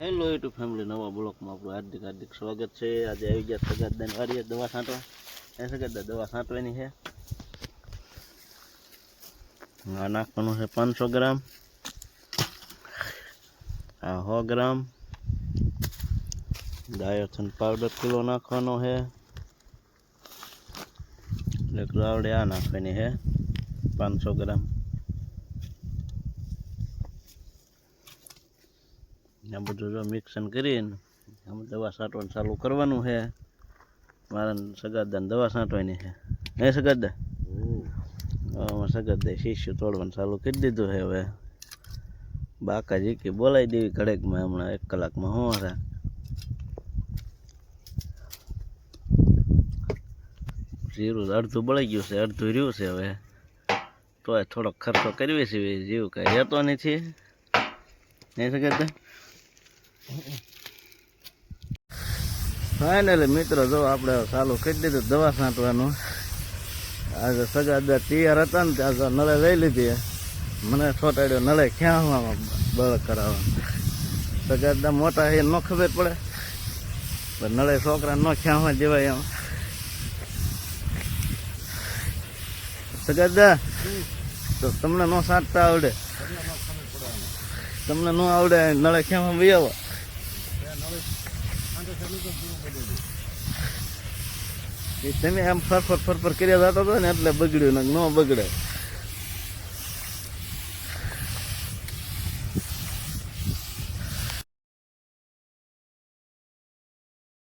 Hello YouTube family નવા બ્લોકમાં આપણું હાર્દિક હાર્દિક સ્વાગત છે. આજે આવી ગયા સગાદાન વારીએ દવા છાંટવા. એ સગાદા દવા છાંટવાની છે. આ નાખવાનું છે પાંચસો ગ્રામ. આ સો ગ્રામ. ડાયોથન પાવડર કિલો નાખવાનો છે. એટલે આવડે આ નાખવાની છે, પાંચસો ગ્રામ. આ બધું જો મિક્સન કરીને આમ દવા છાંટવાનું ચાલુ કરવાનું છે. મારા સગાદાને દવા છાંટવાની છે. હે સગાદા? હવે સગાદા શીશુ તોડવાનું ચાલુ કરી દીધું છે હવે. બાકાજી કે બોલાવી દેવી ઘડેકમાં હમણાં એક કલાકમાં હું હારા. જીરું અડધું બળી ગયું છે અડધું રહ્યું છે હવે. તોય થોડોક ખર્ચો કરવી છે જીવ કાંઈ રહેતો નથી. નહીં સગાદા? ફાઇનલી મિત્રો, જો આપણે ચાલુ કરી દીધું દવા છાંટવાનું આજે સગાદા તૈયાર હતા ને ત્યાં નળે લઈ લીધી. મને છોટાડ્યો, નળે ક્યાં બળ કરાવવા સગાદા મોટા એ ન ખબર પડે. પણ નળે છોકરા ન ખ્યાવા જેવાય એમ. સગા તો તમને ન સાંટતા આવડે? તમને ન આવડે, નળે ખ્યામાં બી આવો? એ તમે આમ ફરફર ફરફર કર્યા જતો હતો ને એટલે બગડ્યું ને બગડે.